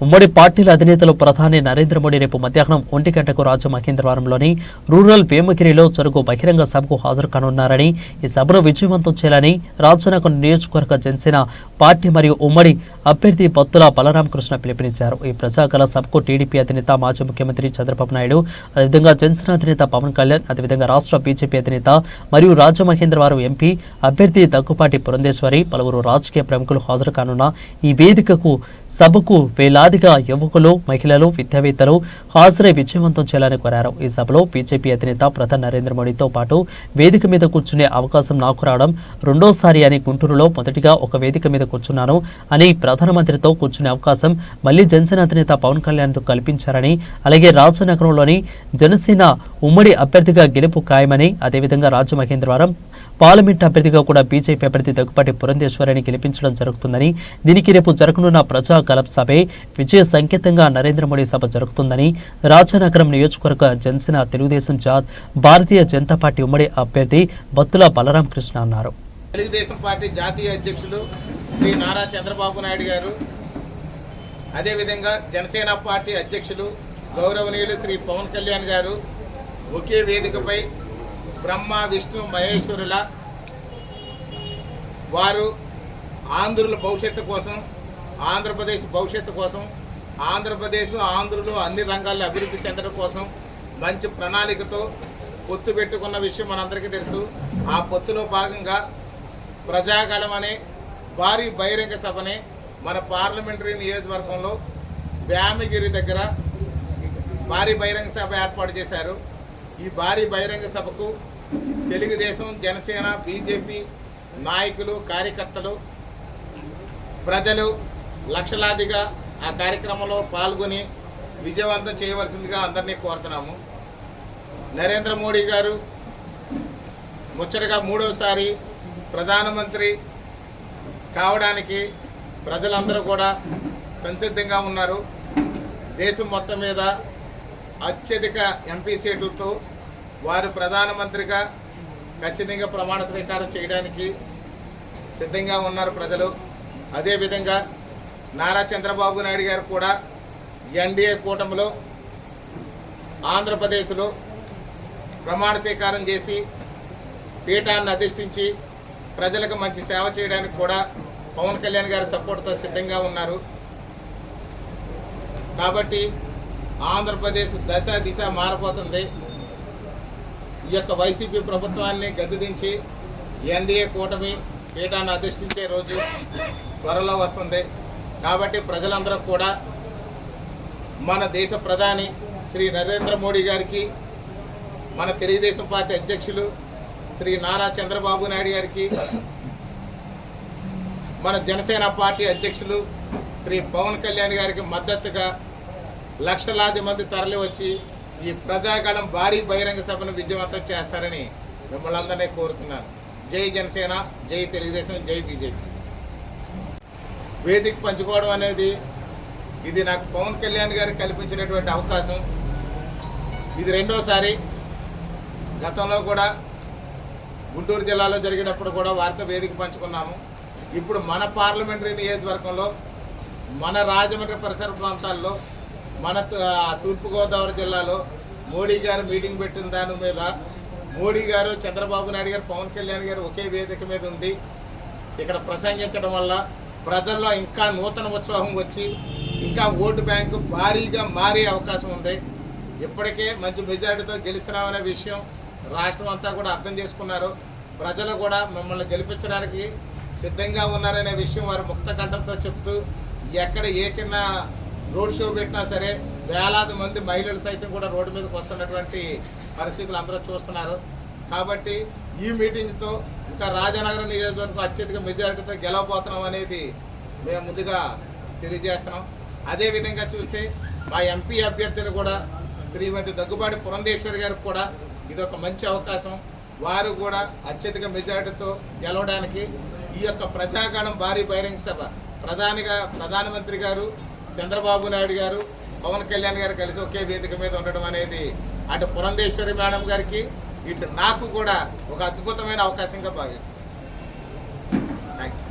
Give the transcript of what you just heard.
ఉమ్మడి పార్టీల అధినేతలు ప్రధాని నరేంద్ర మోడీ రేపు మధ్యాహ్నం ఒంటి గంటకు రాజమహేంద్రవరంలోని రూరల్ వేమగిరిలో జరుగు బహిరంగ సభకు హాజరు కానున్నారని ఈ సభను విజయవంతం చేయాలని రాజనగర్ నియోజకవర్గ జనసేన పార్టీ మరియు ఉమ్మడి అభ్యర్థి పత్తుల బలరామకృష్ణ పిలుపునిచ్చారు. ఈ ప్రజాకళ సభకు టీడీపీ అధినేత మాజీ ముఖ్యమంత్రి చంద్రబాబు నాయుడు అదేవిధంగా జనసేన అధినేత పవన్ కళ్యాణ్ అదేవిధంగా రాష్ట్ర బీజేపీ అధినేత మరియు రాజమహేంద్రవరం ఎంపీ అభ్యర్థి దగ్గుపాటి పురంధేశ్వరి పలువురు రాజకీయ ప్రముఖులు హాజరు కానున్న ఈ వేదికకు సభకు వేలాదిగా యువకులు మహిళలు విద్యావేత్తలు హాజరై విజయవంతం చేయాలని కోరారు. ఈ సభలో బీజేపీ అధినేత ప్రధాని నరేంద్ర మోడీతో పాటు వేదిక మీద కూర్చునే అవకాశం నాకు రావడం రెండోసారి అని గుంటూరులో మొదటిగా ఒక వేదిక మీద కూర్చున్నాను అని ప్రధానమంత్రితో కూర్చునే అవకాశం మళ్ళీ జనసేన అధినేత పవన్ కళ్యాణ్తో కల్పించారని అలాగే రాజనగరంలోని జనసేన ఉమ్మడి అభ్యర్థిగా గెలుపు ఖాయమని అదేవిధంగా రాజమహేంద్రవరం పార్లమెంట్ అభ్యర్థిగా కూడా బీజేపీ అభ్యర్థి దగ్గుపాటి పురంధేశ్వరిని గెలిపించడం జరుగుతుందని దీనికి రేపు జరగనున్న ప్రజా కలప్ సభే విజయ సంకేతంగా నరేంద్ర మోడీ సభ జరుగుతుందని రాజానగరం నియోజకవర్గ జనసేన తెలుగుదేశం జాత్ భారతీయ జనతా పార్టీ ఉమ్మడి అభ్యర్థి బత్తుల బలరామకృష్ణ అన్నారు. తెలుగుదేశం పార్టీ జాతీయ అధ్యక్షులు శ్రీ నారా చంద్రబాబు నాయుడు గారు అదేవిధంగా జనసేన పార్టీ అధ్యక్షులు గౌరవనీయులు శ్రీ పవన్ కళ్యాణ్ గారు ఒకే వేదికపై బ్రహ్మ విష్ణు మహేశ్వరుల వారు ఆంధ్రుల భవిష్యత్తు కోసం ఆంధ్రప్రదేశ్ భవిష్యత్తు కోసం ఆంధ్రప్రదేశ్ ఆంధ్రులు అన్ని రంగాల్లో అభివృద్ధి చెందడం కోసం మంచి ప్రణాళికతో పొత్తు పెట్టుకున్న విషయం మనందరికీ తెలుసు. ఆ పొత్తులో భాగంగా ప్రజాగళం అనే భారీ బహిరంగ సభని మన పార్లమెంటరీ నియోజకవర్గంలో వ్యామగిరి దగ్గర భారీ బహిరంగ సభ ఏర్పాటు చేశారు. ఈ భారీ బహిరంగ సభకు తెలుగుదేశం జనసేన బీజేపీ నాయకులు కార్యకర్తలు ప్రజలు లక్షలాదిగా ఆ కార్యక్రమంలో పాల్గొని విజయవంతం చేయవలసిందిగా అందరినీ కోరుతున్నాము. నరేంద్ర మోడీ గారు ముచ్చటగా మూడోసారి ప్రధానమంత్రి కావడానికి ప్రజలందరూ కూడా సంసిద్ధంగా ఉన్నారు. దేశం మొత్తం మీద అత్యధిక ఎంపీ సీట్లతో వారు ప్రధానమంత్రిగా ఖచ్చితంగా ప్రమాణ స్వీకారం చేయడానికి సిద్ధంగా ఉన్నారు ప్రజలు. అదేవిధంగా నారా చంద్రబాబు నాయుడు గారు కూడా ఎన్డీఏ కూటమిలో ఆంధ్రప్రదేశ్లో ప్రమాణ స్వీకారం చేసి పీఠాన్ని అధిష్ఠించి ప్రజలకు మంచి సేవ చేయడానికి కూడా పవన్ కళ్యాణ్ గారి సపోర్ట్తో సిద్ధంగా ఉన్నారు. కాబట్టి ఆంధ్రప్రదేశ్ దశ దిశ మారిపోతుంది. ఈ యొక్క వైసీపీ ప్రభుత్వాన్ని గద్దెదించి ఎన్డీఏ కూటమి పీఠాన్ని అధిష్ఠించే రోజు త్వరలో వస్తుంది. కాబట్టి ప్రజలందరూ కూడా మన దేశ ప్రధాని శ్రీ నరేంద్ర మోడీ గారికి మన తెలుగుదేశం పార్టీ అధ్యక్షులు శ్రీ నారా చంద్రబాబు నాయుడు గారికి మన జనసేన పార్టీ అధ్యక్షులు శ్రీ పవన్ కళ్యాణ్ గారికి మద్దతుగా లక్షలాది మంది తరలి వచ్చి ఈ ప్రజాగణం భారీ బహిరంగ సభను విజయవంతం చేస్తారని మిమ్మల్ని అందరినీ కోరుతున్నాను. జై జనసేన జై తెలుగుదేశం జై బీజేపీ. వేదిక పంచుకోవడం అనేది ఇది నాకు పవన్ కళ్యాణ్ గారు కల్పించినటువంటి అవకాశం. ఇది రెండోసారి గతంలో కూడా గుంటూరు జిల్లాలో జరిగినప్పుడు కూడా వారితో వేదిక పంచుకున్నాము. ఇప్పుడు మన పార్లమెంటరీ నియోజకవర్గంలో మన రాజమండ్రి పరిసర ప్రాంతాల్లో మన తూ- ఆ తూర్పుగోదావరి జిల్లాలో మోడీ గారు మీటింగ్ పెట్టిన దాని మీద మోడీ గారు చంద్రబాబు నాయుడు గారు పవన్ కళ్యాణ్ గారు ఒకే వేదిక మీద ఉంది ఇక్కడ ప్రసంగించడం వల్ల ప్రజల్లో ఇంకా నూతన ఉత్సాహం వచ్చి ఇంకా ఓటు బ్యాంకు భారీగా మారే అవకాశం ఉంది. ఇప్పటికే మంచి మెజారిటీతో గెలుస్తున్నామనే విషయం రాష్ట్రం అంతా కూడా అర్థం చేసుకున్నారు. ప్రజలు కూడా మమ్మల్ని గెలిపించడానికి సిద్ధంగా ఉన్నారనే విషయం వారు ముక్త కంఠంతో చెప్తూ ఎక్కడ ఏ చిన్న రోడ్ షో పెట్టినా సరే వేలాది మంది మహిళలు సైతం కూడా రోడ్డు మీదకి వస్తున్నటువంటి పరిస్థితులు అందరూ చూస్తున్నారు. కాబట్టి ఈ మీటింగ్తో ఇంకా రాజనగరం నియోజకవర్గం అత్యధిక మెజారిటీతో గెలవబోతున్నాం అనేది మేము ముందుగా తెలియజేస్తున్నాం. అదేవిధంగా చూస్తే మా ఎంపీ అభ్యర్థులు కూడా శ్రీమతి దగ్గుబాటి పురంధేశ్వరి గారికి కూడా ఇది ఒక మంచి అవకాశం. వారు కూడా అత్యధిక మెజారిటీతో గెలవడానికి ఈ యొక్క ప్రజాగణం భారీ బహిరంగ సభ. ప్రధానిగా ప్రధానమంత్రి గారు చంద్రబాబు నాయుడు గారు పవన్ కళ్యాణ్ గారు కలిసి ఒకే వేదిక మీద ఉండడం అనేది అటు పురంధేశ్వరి మేడం గారికి ఇటు నాకు కూడా ఒక అద్భుతమైన అవకాశంగా భావిస్తుంది థ్యాంక్ యూ